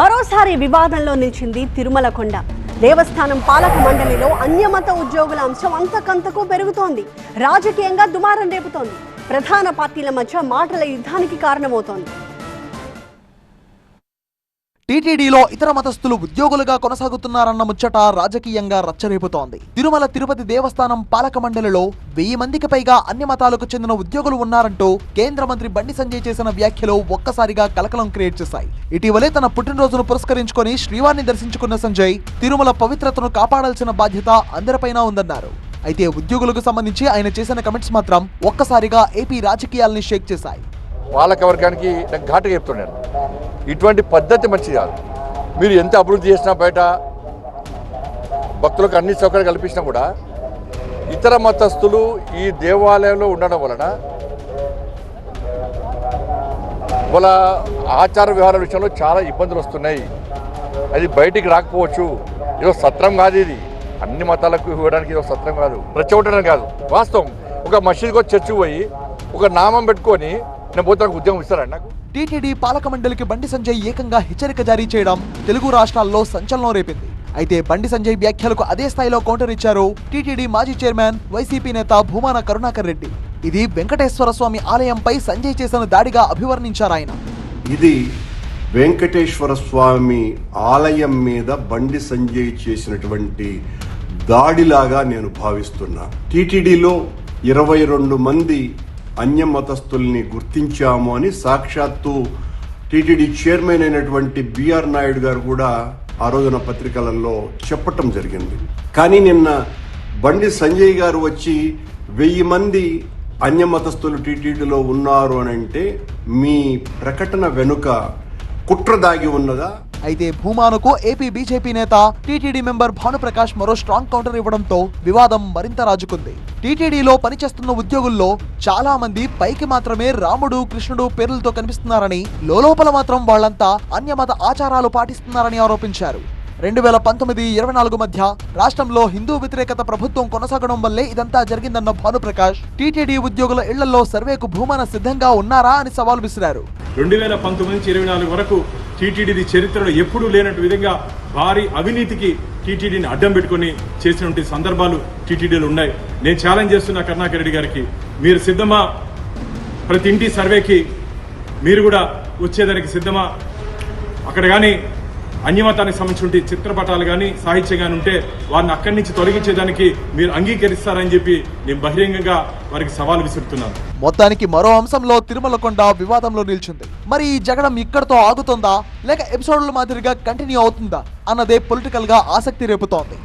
మరోసారి వివాదంలో నిలిచింది తిరుమల కొండ. దేవస్థానం పాలక మండలిలో అన్యమత ఉద్యోగుల అంశం అంతకంతకు పెరుగుతోంది. రాజకీయంగా దుమారం రేపుతోంది. ప్రధాన పార్టీల మధ్య మాటల యుద్ధానికి కారణమవుతోంది. టీటీడీలో ఇతర మతస్థులు ఉద్యోగులుగా కొనసాగుతున్నారన్న ముచ్చట రాజకీయంగా రచ్చరేపుతోంది. తిరుమల తిరుపతి దేవస్థానం పాలక మండలిలో వెయ్యి మందికి పైగా అన్ని మతాలకు చెందిన ఉద్యోగులు ఉన్నారంటూ కేంద్ర మంత్రి బండి సంజయ్ చేసిన వ్యాఖ్యలు ఒక్కసారిగా కలకలం క్రియేట్ చేశాయి. ఇటీవలే తన పుట్టినరోజును పురస్కరించుకొని శ్రీవారిని దర్శించుకున్న సంజయ్ తిరుమల పవిత్రతను కాపాడాల్సిన బాధ్యత అందరిపైన ఉందన్నారు. అయితే ఉద్యోగులకు సంబంధించి ఆయన చేసిన కమెంట్స్ మాత్రం ఒక్కసారిగా ఏపీ రాజకీయాల్ని షేక్ చేశాయి. పాలక వర్గానికి ఘాటుగా చెప్తున్నాను. ఇటువంటి పద్ధతి మంచిది కాదు. మీరు ఎంత అభివృద్ధి చేసినా బయట భక్తులకు అన్ని సౌకర్యాలు కల్పించినా కూడా ఇతర మతస్థులు ఈ దేవాలయంలో ఉండడం వలన వాళ్ళ ఆచార వ్యవహారాల విషయంలో చాలా ఇబ్బందులు వస్తున్నాయి. అది బయటికి రాకపోవచ్చు. ఏదో సత్రం కాదు ఇది. అన్ని మతాలకు ఇవ్వడానికి ఏదో సత్రం కాదు. రెచ్చగొట్టడం కాదు. వాస్తవం. ఒక మసీద్కి వచ్చి చర్చి పోయి ఒక నామం పెట్టుకొని నేను పోతే నాకు ఉద్యోగం ఇస్తారండి నాకు టీటీడీ పాలక మండలికి బండి సంజయ్ ఏకంగా హెచ్చరిక జారీ చేయడం తెలుగు రాష్ట్రాల్లో సంచలనం రేపింది. అయితే బండి సంజయ్ వ్యాఖ్యలకు అదే స్థాయిలో కౌంటర్ ఇచ్చారు టీటీడీ మాజీ చైర్మన్ వైసీపీ నేత భూమాన కరుణాకర్ రెడ్డి. ఇది వెంకటేశ్వర స్వామి ఆలయంపై సంజయ్ చేసిన దాడిగా అభివర్ణించారు ఆయన. ఇది వెంకటేశ్వర స్వామి ఆలయం మీద బండి సంజయ్ చేసినటువంటి దాడిలాగా నేను భావిస్తున్నా. టీటీడీలో ఇరవై రెండు మంది అన్య మతస్థుల్ని గుర్తించాము అని సాక్షాత్తు టీటీడీ చైర్మన్ అయినటువంటి బిఆర్ నాయుడు గారు కూడా ఆ రోజున పత్రికలలో చెప్పటం జరిగింది. కానీ నిన్న బండి సంజయ్ గారు వచ్చి వెయ్యి మంది అన్య మతస్థులు టీటీడీలో ఉన్నారు అని అంటే మీ ప్రకటన వెనుక కుట్ర దాగి ఉన్నదా? అయితే భూమానుకు ఏపీ బీజేపీ నేత టీటీడీ మెంబర్ భానుప్రకాష్ మరో స్ట్రాంగ్ కౌంటర్ ఇవ్వడంతో వివాదం మరింత రాజుకుంది. టీటీడీలో పనిచేస్తున్న ఉద్యోగుల్లో చాలా మంది పైకి మాత్రమే రాముడు కృష్ణుడు పేర్లతో కనిపిస్తున్నారని లోపల మాత్రం వాళ్ళంతా అన్యమత ఆచారాలు పాటిస్తున్నారని ఆరోపించారు. రెండు వేల పంతొమ్మిది ఇరవై నాలుగు మధ్య రాష్ట్రంలో హిందూ వ్యతిరేకత ప్రభుత్వం కొనసాగడం వల్లే ఇదంతా జరిగిందన్న భానుప్రకాష్ టీటీడీ ఉద్యోగుల ఇళ్ళలో సర్వేకు భూమాన సిద్ధంగా ఉన్నారా అని సవాల్ విసిరారు. రెండు వేల పంతొమ్మిది నుంచి ఇరవై నాలుగు వరకు టీటీడీ చరిత్రలో ఎప్పుడూ లేనట్టు విధంగా భారీ అవినీతికి టీటీడీని అడ్డం పెట్టుకొని చేసినటువంటి సందర్భాలు టీటీడీలు ఉన్నాయి. నేను ఛాలెంజ్ చేస్తున్న కరుణాకర్ రెడ్డి గారికి. మీరు సిద్ధమా? ప్రతి ఇంటి సర్వేకి మీరు కూడా వచ్చేదానికి సిద్ధమా? అక్కడ కానీ అన్యమతానికి సంబంధించిన చిత్రపటాలు కానీ సాహిత్యం కానీ ఉంటే వారిని అక్కడి నుంచి తొలగించేదానికి మీరు అంగీకరిస్తారని చెప్పి నేను బహిరంగంగా వారికి సవాల్ విసురుతున్నాను. మొత్తానికి మరో అంశంలో తిరుమల కొండ వివాదంలో నిల్చుంది. మరి ఈ జగడం ఇక్కడతో ఆగుతుందా? లేక ఎపిసోడ్ల మాదిరిగా కంటిన్యూ అవుతుందా? అన్నదే పొలిటికల్గా ఆసక్తి రేపుతోంది.